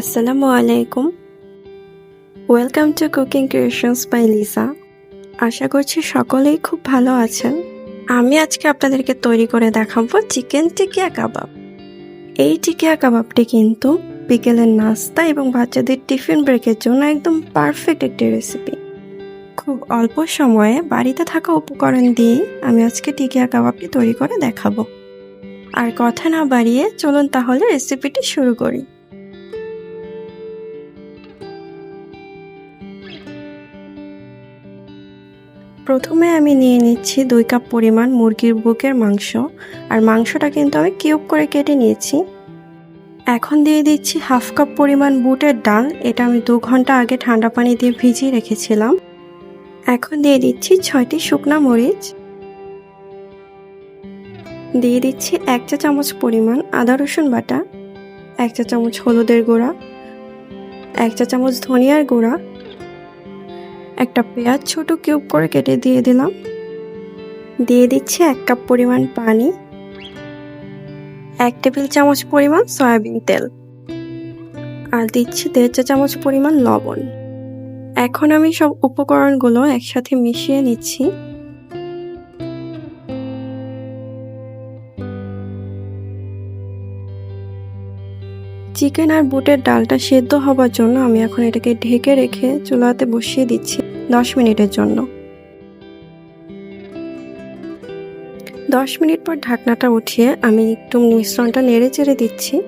আসসালামু আলাইকুম welcome to cooking creations by Lisa আশা করছি সকলেই খুব ভালো আছেন। আমি আজকে আপনাদেরকে তৈরি করে দেখাবো চিকেন টিকিয়া কাবাব। এই টিকিয়া কাবাবটি কিন্তু বিকেলের নাস্তা এবং বাচ্চাদের টিফিন ব্রেকের জন্য একদম পারফেক্ট একটি রেসিপি। খুব অল্প সময়ে বাড়িতে থাকা উপকরণ দিয়ে আমি আজকে টিকিয়া কাবাবটি তৈরি করে দেখাবো। আর কথা না বাড়িয়ে চলুন তাহলে রেসিপিটি শুরু করি। প্রথমে আমি নিয়ে নিচ্ছি দুই কাপ পরিমাণ মুরগির বুকের মাংস, আর মাংসটা কিন্তু আমি কিউব করে কেটে নিয়েছি। এখন দিয়ে দিচ্ছি হাফ কাপ পরিমাণ বুটের ডাল, এটা আমি দু ঘণ্টা আগে ঠান্ডা পানি দিয়ে ভিজিয়ে রেখেছিলাম। এখন দিয়ে দিচ্ছি ছয়টি শুকনা মরিচ। দিয়ে দিচ্ছি এক চা চামচ পরিমাণ আদা রসুন বাটা, এক চা চামচ হলুদের গুঁড়া, এক চা চামচ ধনিয়ার গুঁড়া একটা পেঁয়াজ ছোট কিউব করে কেটে দিয়ে দিলাম। দিয়ে দিচ্ছি এক কাপ পরিমাণ পানি, এক টেবিল চামচ পরিমাণ সয়াবিন তেল, আর দিচ্ছি দেড় চা চামচ পরিমাণ লবণ। এখন আমি সব উপকরণগুলো একসাথে মিশিয়ে নিচ্ছি। চিকেন আর বুটের ডালটা সেদ্ধ হবার জন্য আমি এখন এটাকে ঢেকে রেখে চুলাতে বসিয়ে দিচ্ছি। দশ মিনিটের জন্য। দশ মিনিট পর ঢাকনাটা উঠিয়ে আমি একটু মিশ্রণটা নেড়ে চেড়ে দিচ্ছি।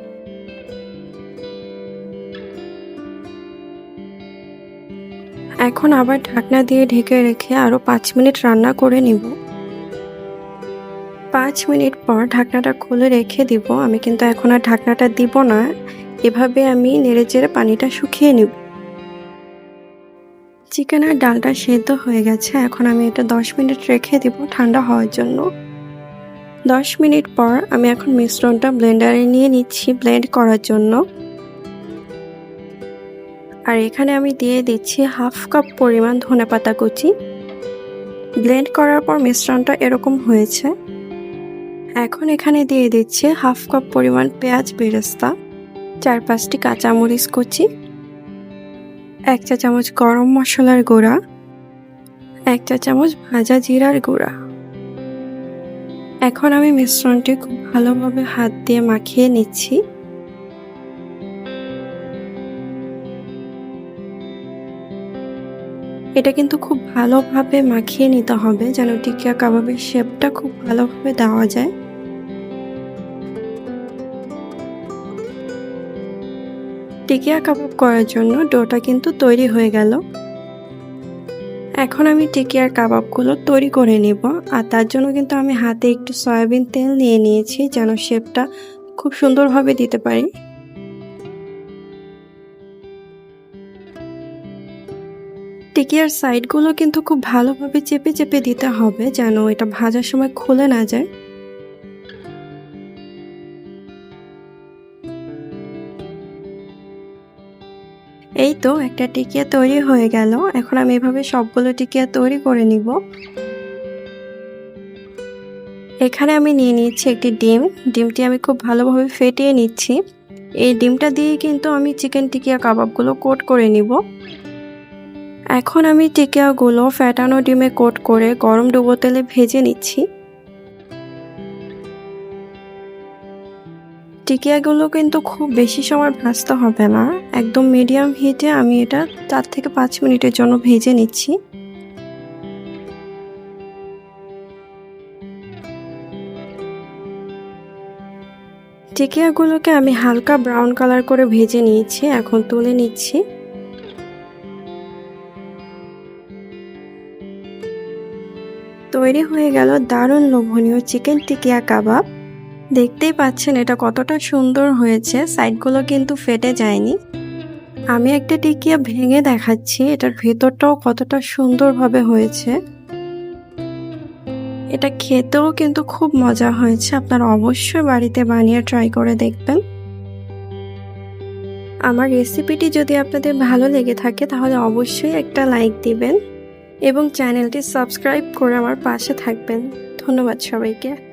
এখন আবার ঢাকনা দিয়ে ঢেকে রেখে আরও পাঁচ মিনিট রান্না করে নিব। পাঁচ মিনিট পর ঢাকনাটা খুলে রেখে দিব। আমি কিন্তু এখন আর ঢাকনাটা দিব না। এভাবে আমি নেড়ে চেড়ে পানিটা শুকিয়ে নিব। চিকেন আর ডালটা সেদ্ধ হয়ে গেছে। এখন আমি এটা দশ মিনিট রেখে দিব ঠান্ডা হওয়ার জন্য। দশ মিনিট পর আমি এখন মিশ্রণটা ব্লেন্ডারে নিয়ে নিচ্ছি ব্লেন্ড করার জন্য। আর এখানে আমি দিয়ে দিচ্ছি হাফ কাপ পরিমাণ ধনে পাতা কুচি। ব্লেন্ড করার পর মিশ্রণটা এরকম হয়েছে। এখন এখানে দিয়ে দিচ্ছি হাফ কাপ পরিমাণ পেঁয়াজ বেরেস্তা, চার পাঁচটি কাঁচামরিচ কুচি। এক চা চামচ গরম মশলার গুঁড়া, এক চা চামচ ভাজা জিরার গুঁড়া। এখন আমি মিশ্রণটি খুব ভালোভাবে হাত দিয়ে মাখিয়ে নিচ্ছি। এটা কিন্তু খুব ভালোভাবে মাখিয়ে নিতে হবে যেন টিকিয়া কাবাবের শেপটা খুব ভালোভাবে দেওয়া যায়। টিকিয়া কাবাব করার জন্য ডোটা কিন্তু তৈরি হয়ে গেল। এখন আমি টিকিয়ার কাবাবগুলো তৈরি করে নিব আর তার জন্য কিন্তু আমি হাতে একটু সয়াবিন তেল নিয়ে নিয়েছি যেন শেপটা খুব সুন্দরভাবে দিতে পারি। টিকিয়ার সাইডগুলো কিন্তু খুব ভালোভাবে চেপে চেপে দিতে হবে যেন এটা ভাজার সময় খুলে না যায়। এই তো একটা টিকিয়া তৈরি হয়ে গেল। এখন আমি এভাবে সবগুলো টিকিয়া তৈরি করে নিব। এখানে আমি নিয়ে নিচ্ছি একটি ডিম। ডিমটি আমি খুব ভালোভাবে ফেটিয়ে নিচ্ছি। এই ডিমটা দিয়ে কিন্তু আমি চিকেন টিকিয়া কাবাবগুলো কোট করে নিব। এখন আমি টিকিয়াগুলো ফ্যাটানো ডিমে কোট করে গরম ডুবো তেলে ভেজে নিচ্ছি। টিকিয়াগুলো কিন্তু খুব বেশি সময় ভাজতে হবে না। একদম মিডিয়াম হিটে আমি এটা চার থেকে পাঁচ মিনিটের জন্য ভেজে নিচ্ছি। টিকিয়াগুলোকে আমি হালকা ব্রাউন কালার করে ভেজে নিয়েছি, এখন তুলে নিচ্ছি। তৈরি হয়ে গেল দারুণ লোভনীয় চিকেন টিকিয়া কাবাব দেখতেই পাচ্ছেন এটা কতটা সুন্দর হয়েছে। সাইডগুলো কিন্তু ফেটে যায়নি। আমি একটা টিকিয়া ভেঙে দেখাচ্ছি, এটার ভেতরটাও কতটা সুন্দরভাবে হয়েছে। এটা খেতেও কিন্তু খুব মজা হয়েছে, আপনারা অবশ্যই বাড়িতে বানিয়ে ট্রাই করে দেখবেন। আমার রেসিপিটি যদি আপনাদের ভালো লেগে থাকে, তাহলে অবশ্যই একটা লাইক দিবেন এবং চ্যানেলটি সাবস্ক্রাইব করে আমার পাশে থাকবেন। ধন্যবাদ সবাইকে।